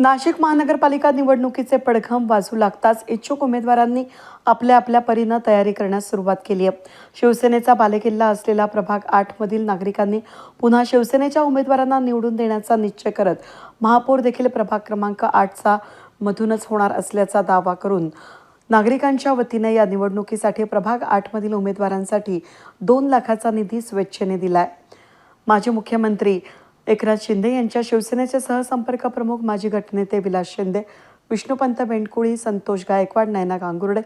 नाशिक महानगरपालिका निवडणुकीचे पडघम वाजू लागताच इच्छुक उमेदवारांनी आपल्या आपल्या परीनं तयारी करण्यास सुरुवात केली आहे. शिवसेनेचा बालेकिल्ला असलेला प्रभाग आठमधील नागरिकांनी पुन्हा शिवसेनेच्या उमेदवारांना निवडून देण्याचा निश्चय करत महापौर देखील प्रभाग क्रमांक आठचा मधूनच होणार असल्याचा दावा करून नागरिकांच्या वतीने या निवडणुकीसाठी प्रभाग आठमधील उमेदवारांसाठी दोन लाखाचा निधी स्वेच्छेने दिलाय. माजी मुख्यमंत्री एकनाथ शिंदे यांच्या शिवसेनेचे सहसंपर्क प्रमुख माजी गटनेते विलास शिंदे विष्णुपंत बेंडकुळी संतोष गायकवाड नयना गांगुर्डे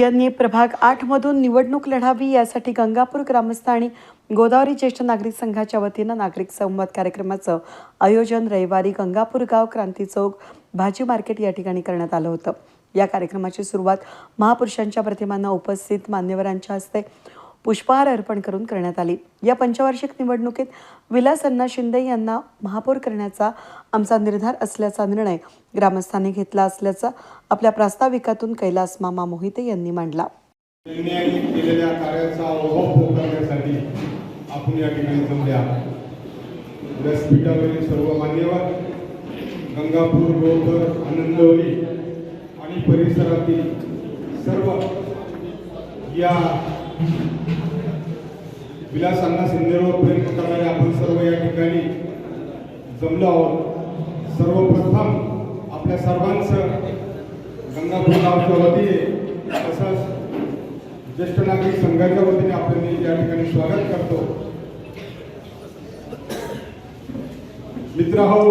यांनी प्रभाग आठमधून निवडणूक लढावी यासाठी गंगापूर ग्रामस्थ आणि गोदावरी ज्येष्ठ नागरिक संघाच्या वतीनं नागरिक संवाद कार्यक्रमाचं आयोजन रविवारी गंगापूर गाव क्रांती चौक भाजी मार्केट या ठिकाणी करण्यात आलं होतं. या कार्यक्रमाची सुरुवात महापुरुषांच्या प्रतिमांना उपस्थित मान्यवरांच्या हस्ते पुष्पहार अर्पण करून करण्यात आली. या पंचवार्षिक निवडणुकीत विलास अण्णा शिंदे यांना महापौर करण्याचा आमचा निर्धार असल्याचा निर्णय ग्रामस्थांनी घेतला असल्याचं आपल्या प्रास्ताविकातून कैलास मामा मोहिते यांनी मांडला. केलेल्या कार्याचा करण्यासाठी आपण या ठिकाणी व्यासपीठावरील सर्व मान्यवर गंगापूर आनंदवली आणि परिसरातील सर्व या विलासांना सिंधेवर प्रेम करणारे आपण सर्व या ठिकाणी जमलो आहोत. सर्वप्रथम आपल्या सर्वांचं गंगापूर गावच्या वतीने तसंच ज्येष्ठ नागरिक संघाच्या वतीने आपण मी या ठिकाणी स्वागत करतो. मित्र हो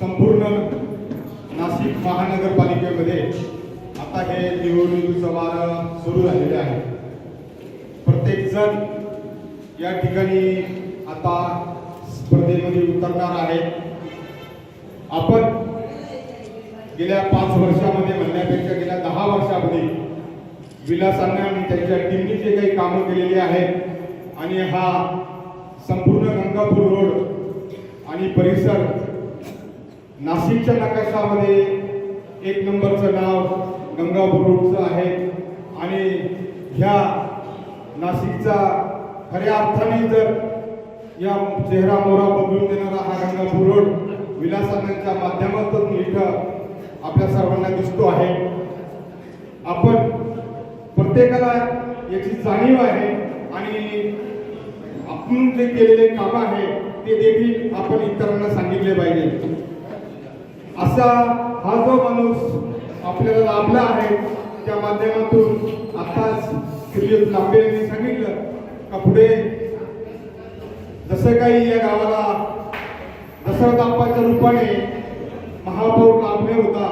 संपूर्ण नाशिक महानगरपालिकेमध्ये आता हे निवडणुकीचं वारं सुरू झालेले आहे. प्रत्येक जण या ठिकाणी आता स्पर्धेमध्ये उतरणार आहे आपण गेल्या पाच वर्षामध्ये म्हणण्यापेक्षा गेल्या दहा वर्षामध्ये विलासांना आणि त्यांच्या टीमने जे काही कामं केलेली आहेत आणि हा संपूर्ण गंगापूर रोड आणि परिसर नाशिकच्या नकाशामध्ये एक नंबरचं नाव गंगापूर रोडचं आहे. आणि ह्या नाशिकचा खऱ्या अर्थाने जर या चेहरा मोहरा बदलून देणारा हा गंगापूर रोड विलासांच्या माध्यमातून इथं आपल्या सर्वांना दिसतो आहे. आपण प्रत्येकाला याची जाणीव आहे आणि आपण जे केलेले काम आहे ते देखील आपण इतरांना सांगितले पाहिजे. असा हा जो माणूस आपल्याला लाभला आहे त्या माध्यमातून आताच श्रीयुत लांबे यांनी सांगितलं का पुढे? जसं काही या गावाला दसरा आप्पाच्या रूपाने महापौर लाभले होता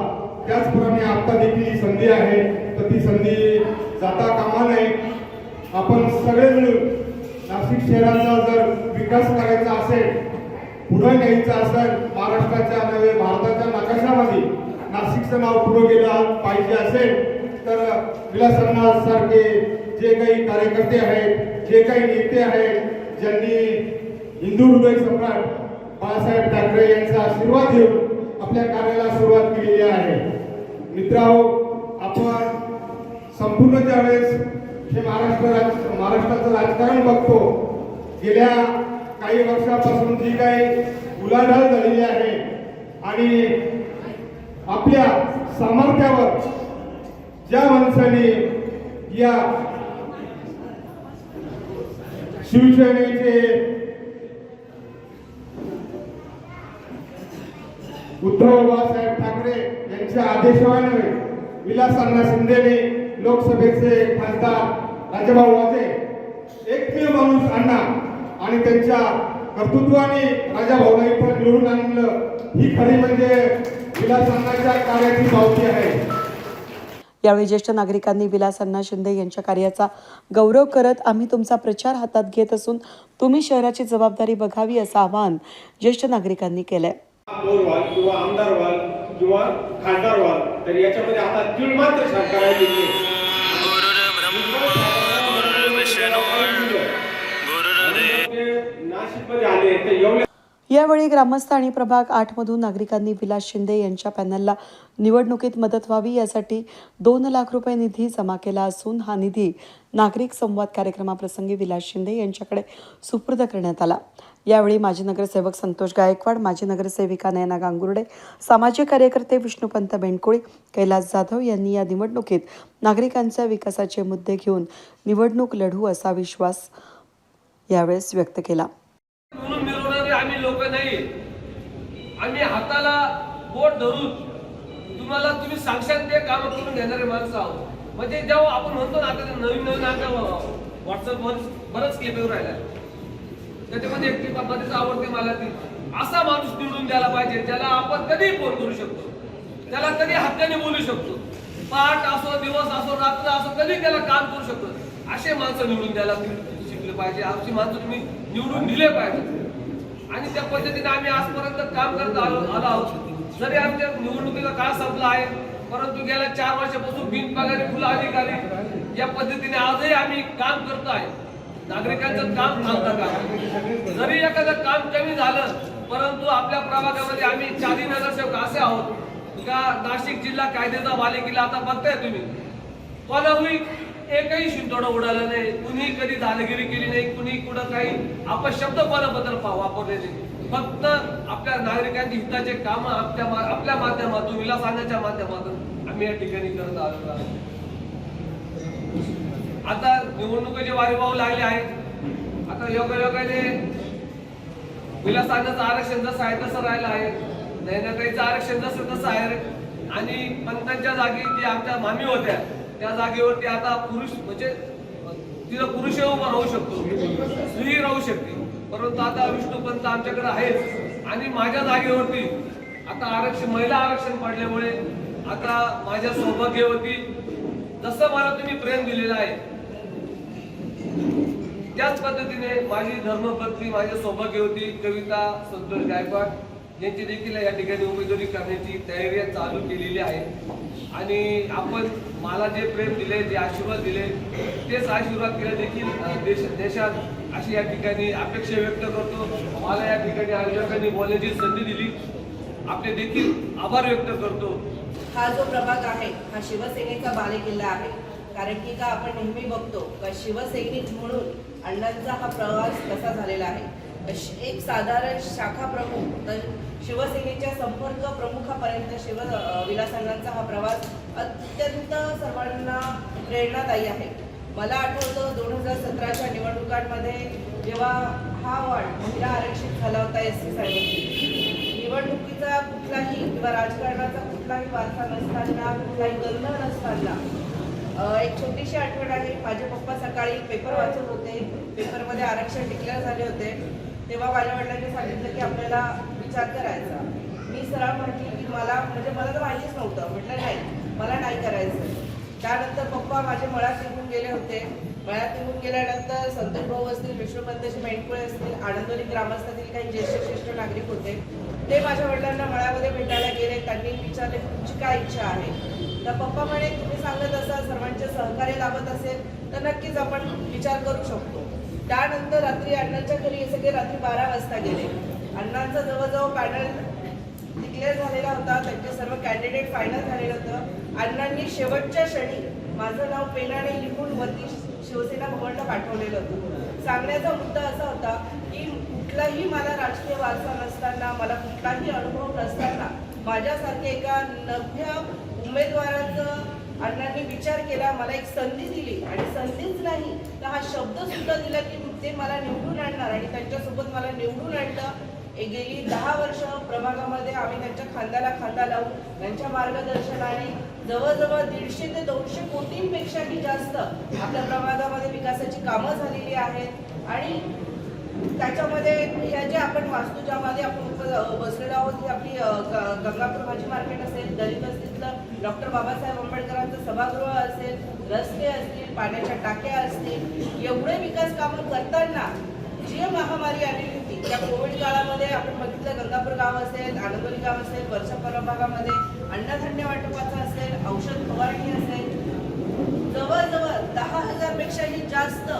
त्याचप्रमाणे आता देखील संधी आहे. तर ती संधी जाता कामा नये. आपण सगळे मिळून नाशिक शहराचा जर विकास करायचा असेल पुढे न्यायचा असेल महाराष्ट्राच्या नव्हे भारताच्या नकाशामध्ये नाशिकचं नाव पुढे गेलं पाहिजे असेल तर विलासन्ना सारखे जे काही कार्यकर्ते आहेत जे काही नेते आहेत ज्यांनी हिंदू हृदय सम्राट बाळासाहेब ठाकरे यांचा आशीर्वाद घेऊन आपल्या कार्याला सुरुवात केलेली आहे. मित्रांनो आपण संपूर्ण ज्यावेळेस हे महाराष्ट्र राज महाराष्ट्राचं राजकारण बघतो गेल्या काही वर्षापासून जी काही उलाढाल झालेली आहे आणि आपल्या सामर्थ्यावर ज्या माणसाने या शिवसेनेचे उद्धव बाळासाहेब ठाकरे यांच्या आदेशाने विलासांना शिंदेने लोकसभेचे खासदार राजभाऊ वाजे एकमेव माणूस अण्णा आणि त्यांच्या कर्तृत्वाने राजाभाऊला इथं निवडून आणलं. ही खरी म्हणजे विलासांनाच्या कार्याची पावती आहे. यावेळी ज्येष्ठ नागरिकांनी विलास अण्णा शिंदे यांच्या कार्याचा गौरव करत आम्ही तुमचा प्रचार हातात घेत असून तुम्ही शहराची जबाबदारी बघावी असं आवाहन ज्येष्ठ नागरिकांनी केलंय महापौर व्हाल किंवा आमदार व्हाल किंवा खासदार व्हाल तर याच्यामध्ये आता दीड मात्र सरकार आहे नाशिकमध्ये आले तर एवढे यावेळी ग्रामस्थ आणि प्रभाग आठमधून नागरिकांनी विलास शिंदे यांच्या पॅनलला निवडणुकीत मदत व्हावी यासाठी दोन लाख रुपये निधी जमा केला असून हा निधी नागरिक संवाद कार्यक्रमाप्रसंगी विलास शिंदे यांच्याकडे सुपूर्द करण्यात आला. यावेळी माजी नगरसेवक संतोष गायकवाड माजी नगरसेविका नयना गांगुर्डे सामाजिक कार्यकर्ते विष्णुपंत बेंडकोळी कैलास जाधव यांनी या निवडणुकीत नागरिकांच्या विकासाचे मुद्दे घेऊन निवडणूक लढू असा विश्वास यावेळेस व्यक्त केला म्हणून मिरवणारे आम्ही लोक नाही आम्ही हाताला बोट धरून तुम्हाला तुम्ही साक्षात ते काम करून घेणारे माणसं आहोत. म्हणजे जेव्हा आपण म्हणतो ना आता नवीन नवीन आता व्हॉट्सअपवर बरंच क्लिप येऊन राहिला त्याच्यामध्ये एक क्लिप मध्येच आवडते मला ती. असा माणूस निवडून द्यायला पाहिजे ज्याला आपण कधीही फोन करू शकतो. त्याला कधी हक्काने बोलू शकतो. पाठ असो दिवस असो रात्र असो कधी त्याला काम करू शकतो. असे माणसं निवडून द्यायला शिकले पाहिजे. अशी माणसं तुम्ही निवडून दिले पाहिजे. आणि त्या पद्धतीने आम्ही आजपर्यंत काम करत आलो आलो आहोत. जरी आमच्या निवडणुकीचा काळ संपला आहे परंतु गेल्या चार वर्षापासून बिनपगारी फुलं अधिकारी या पद्धतीने आजही आम्ही काम करतो आहे. नागरिकांचं काम थांबता का? जरी एखादं काम कमी झालं परंतु आपल्या प्रभागामध्ये आम्ही चारी नगरसेवक असे आहोत का नाशिक जिल्हा कायद्याचा बालेकिल्ला आता बघताय तुम्ही? कोणाही एकही शिंतोडा उडाला नाही. कुणी कधी दादागिरी केली नाही कुणी कुठं काही. अपशब्द कोणाबद्दल पा- वापरले नाही. फक्त आपल्या नागरिकांच्या हिताचे काम आपल्या आपल्या माध्यमातून विलासांच्या माध्यमातून आम्ही या ठिकाणी करत आलो आहोत. आता निवडणुकीचे वारे पाहू लागले आहेत. आता योगा योगाने विलासांचं आरक्षण जसं आहे तसं राहिलं आहे. नैनाताईचं आरक्षण जसं तसं आहे. आणि पंतांच्या जागी जे आमच्या मामी होत्या. त्या जागेवरती आता पुरुष म्हणजे तिथं पुरुष उभा राहू शकतो. स्त्री राहू शकते. परंतु आता विष्णूपंत आमच्याकडे आहेच आणि माझ्या जागेवरती आता आरक्षण महिला आरक्षण पडल्यामुळे आता माझ्या सौभाग्यवती जसं मला तुम्ही प्रेम दिलेलं आहे त्याच पद्धतीने माझी धर्मपत्नी माझ्या सौभाग्यवती कविता संतोष गायकवाड यांची देखील या ठिकाणी उमेदवारी करण्याची तयारी चालू केलेली आहे. आणि आपण मला जे प्रेम दिले जे आशीर्वाद दिले तेच आशीर्वाद केले देखील देश देशात अशी या ठिकाणी अपेक्षा व्यक्त करतो. मला या ठिकाणी आयोजकांनी बोलण्याची संधी दिली. आपले देखील आभार व्यक्त करतो. हा जो प्रभाग आहे हा शिवसेनेचा बालेकिल्ला आहे. कारण की का आपण नेहमी बघतो का शिवसैनिक म्हणून अण्णांचा हा प्रवास कसा झालेला आहे. एक साधारण शाखा प्रमुख तर शिवसेनेच्या संपर्क प्रमुखापर्यंत शिव अ, हा प्रवास अत्यंत सर्वांना प्रेरणादायी आहे. मला आठवतं दोन हजार सतराच्या निवडणुकांमध्ये जेव्हा हा वाढ महिला आरक्षित झाला होता एस सी साठी निवडणुकीचा कुठलाही किंवा राजकारणाचा कुठलाही वारसा नसताना कुठलाही गंध नसताना एक छोटीशी आठवण आहे. माझे पप्पा सकाळी पेपर वाचत होते. पेपरमध्ये आरक्षण डिक्लेअर झाले होते. तेव्हा माझ्या वडिलांनी सांगितलं की आपल्याला विचार करायचा. मी सरळ म्हटली की मला म्हणजे मला तर माहितीच नव्हतं. म्हटलं नाही मला नाही करायचं. त्यानंतर पप्पा माझे मळात निघून गेले होते. मळ्यात निघून गेल्यानंतर संतोष भाऊ असतील विष्णुपंतचे मेंढकुळे असतील आनंदोली ग्रामस्थातील काही ज्येष्ठ श्रेष्ठ नागरिक होते. ते माझ्या वडिलांना मळ्यामध्ये भेटायला गेले. त्यांनी विचारले तुमची काय इच्छा आहे? तर पप्पा म्हणे तुम्ही सांगत असाल सर्वांचे सहकार्य लाभत असेल तर नक्कीच आपण विचार करू शकतो. त्यानंतर रात्री अण्णांच्या घरी सगळे रात्री बारा वाजता गेले. अण्णांचा जवळजवळ पॅनल डिक्लेअर झालेला होता त्यांचे सर्व कॅन्डिडेट फायनल झालेलं होतं. अण्णांनी शेवटच्या क्षणी माझं नाव पेनाने लिहून वरती शिवसेना भवनला पाठवलेलं होतं. सांगण्याचा मुद्दा असा होता की कुठलाही मला राजकीय वारसा नसताना मला कुठलाही अनुभव नसताना माझ्यासारख्या एका नव्या उमेदवाराचं अण्णांनी विचार केला मला एक संधी दिली आणि संधीच नाही तर हा शब्द सुद्धा दिला की ते मला निवडून आणणार आणि त्यांच्यासोबत मला निवडून आणलं. एक गेली दहा वर्ष प्रभागामध्ये आम्ही त्यांच्या खांद्याला खांदा लावून त्यांच्या मार्गदर्शनाने जवळजवळ दीडशे ते दोनशे कोटींपेक्षाही जास्त आपल्या प्रभागामध्ये विकासाची कामं झालेली आहेत. आणि त्याच्यामध्ये ह्या जे आपण वास्तू ज्यामध्ये आपण बसलेलो आहोत ही आपली गंगापूर भाजी मार्केट असेल दलित असतील डॉक्टर बाबासाहेब आंबेडकरांचं सभागृह असेल रस्ते असतील पाण्याच्या टाक्या असतील एवढे विकास कामं करताना जी महामारी आलेली होती त्या कोविड काळामध्ये आपण बघितलं गंगापूर गाव असेल आनंदोली गाव असेल वर्षा प्रभागामध्ये अन्नधान्य वाटपाचं असेल औषध फवारणी असेल जवळजवळ दहा हजारपेक्षाही जास्त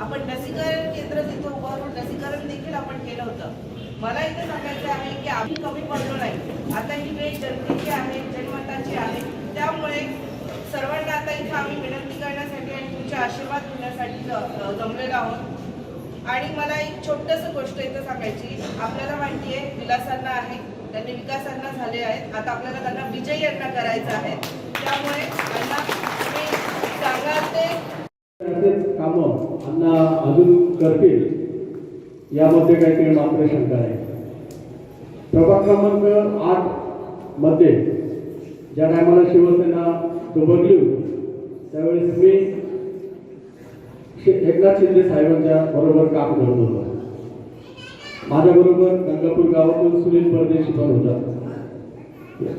आपण लसीकरण केंद्र तिथे उभारून लसीकरण देखील आपण केलं होतं. मला इथे सांगायचं आहे की आम्ही कमी पडलो नाही. आता ही वेळ जनतेची आहे जनमताची आहे. त्यामुळे सर्वांना आता इथे आम्ही विनंती करण्यासाठी आणि तुमचे आशीर्वाद घेण्यासाठी जमलेलो आहोत. आणि मला एक छोटस गोष्ट इथं सांगायची. आपल्याला माहिती आहे विलासांना आहे त्यांनी विकासांना झाले आहेत. आता आपल्याला त्यांना विजयी यांना करायचं आहे. त्यामुळे त्यांना तुम्ही सांगाल ते. कामं अण्णा अजून करतील यामध्ये काहीतरी मात्र शंका आहे प्रभाग क्रमांक आठमध्ये ज्या टायमाला शिवसेना दुबगली होती त्यावेळेस मी एकनाथ शिंदे साहेबांच्या बरोबर काम करत होतो. माझ्याबरोबर गंगापूर गावातून सुनील परदेशी पण होता.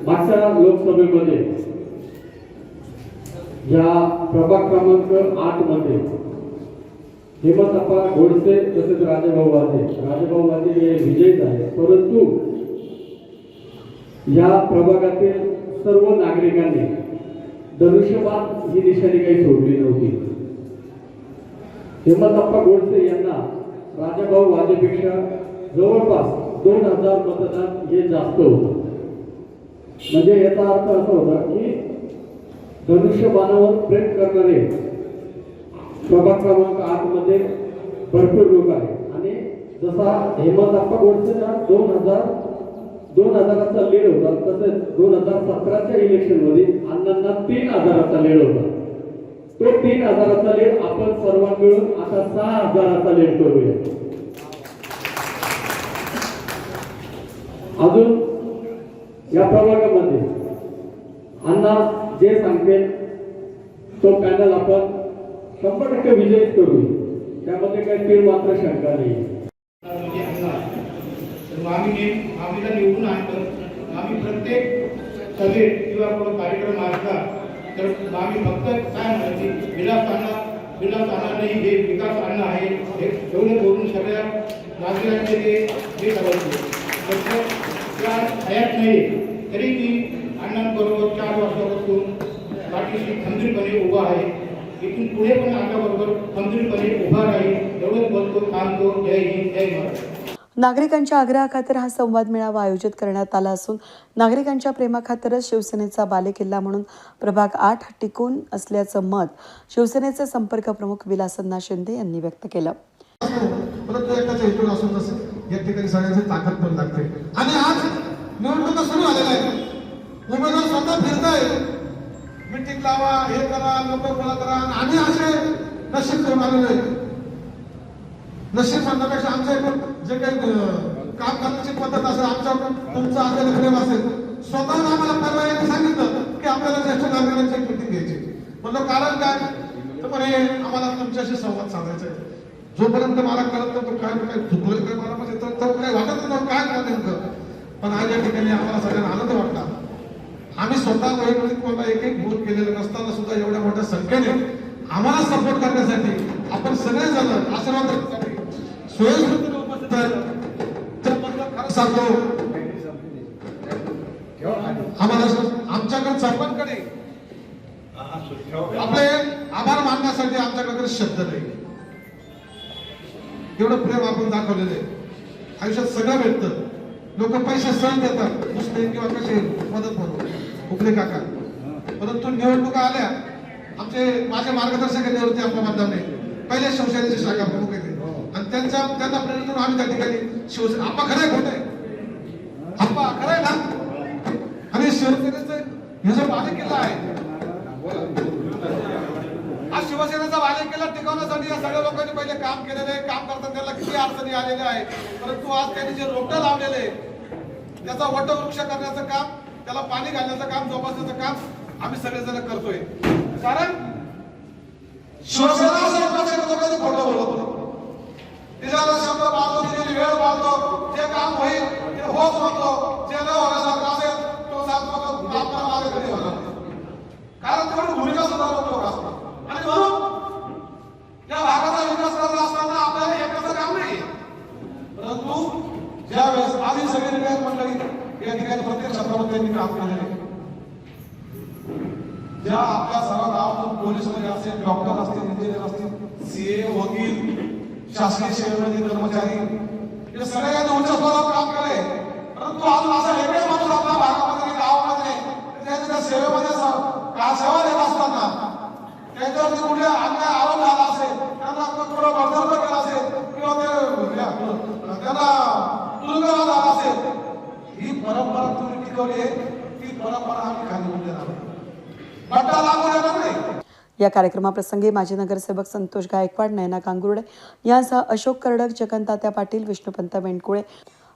मागच्या लोकसभेमध्ये या प्रभाग क्रमांक आठमध्ये हेमंतप्पा गोडसे तसेच राजाभाऊ वाजे राजेभाऊ वाजे हे विजयी आहेत. परंतु या प्रभागातील सर्व नागरिकांनी धनुष्यबाद ही निशाणी काही सोडली नव्हती. हेमंतप्पा गोडसे यांना राजाभाऊ वाजेपेक्षा जवळपास दोन हजार मतदान हे जास्त होतं. म्हणजे याचा अर्थ असा होता की धनुष्यबाणावर प्रेम करणारे प्रभाग क्रमांक आठमध्ये भरपूर लोक आहेत. आणि जसा हेमंतप्पा गोडसेला दोन हजार दोन हजाराचा लीड होता. तसेच दोन हजार सतराच्या इलेक्शनमध्ये अण्णांना तीन हजाराचा लीड होता. तो तीन हजाराचा लीड आपण सर्व मिळून आता सहा हजाराचा लीड करूया. अजून या प्रभागामध्ये अण्णा जे सांगते तो पॅनल आपण शंभर टक्के विजयित करू. त्यामध्ये काही तीळ मात्र शंका नाही. म्हणजे तर मग आम्ही नेम निवडून आणलं आम्ही प्रत्येक सभेत किंवा कोण कार्यक्रम असला तर आम्ही फक्त काय म्हणायची? विलास आणला विलास आणणार नाही हे विकास आणणं आहे हे एवढं बोलून सगळ्या नागरिकांचे ते हे करायचे फक्त हयात नाही तरी मी अण्णांबरोबर चार वर्षापासून पाठीशी खंबीरपणे उभा आहे. इथून पुढे पण अण्णाबरोबर खंबीरपणे उभा राहील एवढंच बोलतो थांबतो जय हिंद जय महाराष्ट्र नागरिकांच्या आग्रहाखातर हा संवाद मेळावा आयोजित करण्यात आला असून नागरिकांच्या प्रेमाखातरच शिवसेनेचा बालेकिल्ला म्हणून प्रभाग आठ टिकून असल्याचं मत शिवसेनेचे संपर्क प्रमुख विलासन्ना शिंदे यांनी व्यक्त केलं. आणि आज निवडणुका सुरू झालेल्या आहेत. उमेदवार स्वतः फिरताय मिटिंग लावा हे करा लोक गोळा करा. आणि आम्ही असे नशीब करून आलेलो आहे. नशीब म्हणण्यापेक्षा आमचे जे काही काम करण्याची पद्धत असेल आमच्याकडून तुमचं आपल्याला प्रेम असेल स्वतःला आम्हाला परवा यांनी सांगितलं की आपल्याला ज्येष्ठ नागरिकांची एक मिटिंग घ्यायची. म्हणलं कारण काय? तर म्हणे आम्हाला तुमच्याशी संवाद साधायचा आहे. जोपर्यंत मला कळत नव्हतं काय काय दुखलं काय मला म्हणजे तर तर काही वाटत नव्हतं काय करा नेमकं? पण आज या ठिकाणी आम्हाला सगळ्यांना आनंद वाटला. आम्ही स्वतः वैयक्तिक कोणाला एक एक भूत केलेलं नसताना सुद्धा एवढ्या मोठ्या संख्येने आम्हाला सपोर्ट करण्यासाठी आपण सगळे जण आशीर्वाद देण्यासाठी उपस्थित सांगतो आम्हाला आमच्याकडे सर्वांकडे आपले आभार मानण्यासाठी आमच्याकडे शब्द नाही. एवढं प्रेम आपण दाखवलेलं आहे. आयुष्यात सगळं भेटतं. लोक पैसे सहन देतात. नुसते किंवा कसे मदत म्हणून. उकले काका. परंतु निवडणुका आल्या. आमचे माझे मार्गदर्शक आहे निवृत्ती आपल्या मतदाने पहिले शिवसेनेचे शाखा प्रमुख आहेत. आणि त्यांचा त्यांना प्रेरित करून आम्ही त्या ठिकाणी शिवसेना आप्पा खरं खोट आहे. आप्पा आहे ना? आणि शिवसेनेचं हे जो बालेकिल्ला आहे आज शिवसेनेचा बालेकिल्ला टिकवण्यासाठी या सगळ्या लोकांनी पहिले काम केलेलं आहे. काम करताना त्याला किती अडचणी आलेल्या आहेत. परंतु आज त्यांनी जे रोपटं लावलेले आहे, त्याचा वटवृक्ष करण्याचं काम त्याला पाणी घालण्याचं काम जोपासण्याचं काम आम्ही सगळेजण करतोय. कारण शिवसेना असेल पक्षाने तो कधी खोटं बोलत नाही. शब्द बांधतो तिची वेळ बांधतो जे काम होईल ते होत होतो. जे न होण्यासारखं असेल तो सांगतो कारण तेवढी भूमिका सुद्धा लोक असतात आणि म्हणून या भागाचा विकास करत असताना आपल्याला काम नाही. परंतु ज्या वेळेस आधी सगळे निर्णय मंडळी या ठिकाणी प्रत्येक क्षेत्रामध्ये त्यांनी काम केलेले. ज्या आपल्या डॉक्टर असतील इंजिनियर असतील सीए वकील शासकीय सेवेमध्ये कर्मचारी हे सगळे उच्च स्तरावर काम केले परंतु आज असा एकच माणूस आपल्या भागामध्ये गावामध्ये त्यांनी सेवेमध्ये का सेवा देत असताना त्यांच्यावरती कुठल्या अन्याय असेल किंवा ते त्यांना असेल ही परंपरा तुम्ही टिकवली ती परंपरा आम्ही खाली लागू देणार नाही. या कार्यक्रमाप्रसंगी माजी नगरसेवक संतोष गायकवाड नयना कांगुर्डे यांसह अशोक कर्डक जगनतात्या पाटील विष्णुपंत मेंडकुळे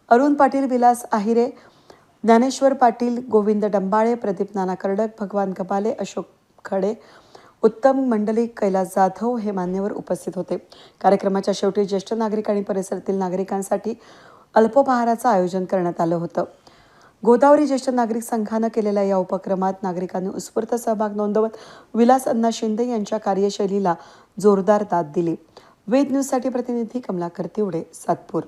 अरुण पाटील विलास आहिरे ज्ञानेश्वर पाटील गोविंद डंबाळे प्रदीप नाना कर्डक भगवान कपाले अशोक खडे उत्तम मंडली कैलास जाधव हे मान्यवर उपस्थित होते. कार्यक्रमाच्या शेवटी ज्येष्ठ नागरिक आणि परिसरातील नागरिकांसाठी अल्पोपहाराचं आयोजन करण्यात आलं होतं. गोदावरी ज्येष्ठ नागरिक संघानं केलेल्या या उपक्रमात नागरिकांनी उत्स्फूर्त सहभाग नोंदवत विलास अण्णा शिंदे यांच्या कार्यशैलीला जोरदार दाद दिली. वेद न्यूजसाठी प्रतिनिधी कमलाकर तिवडे सातपूर.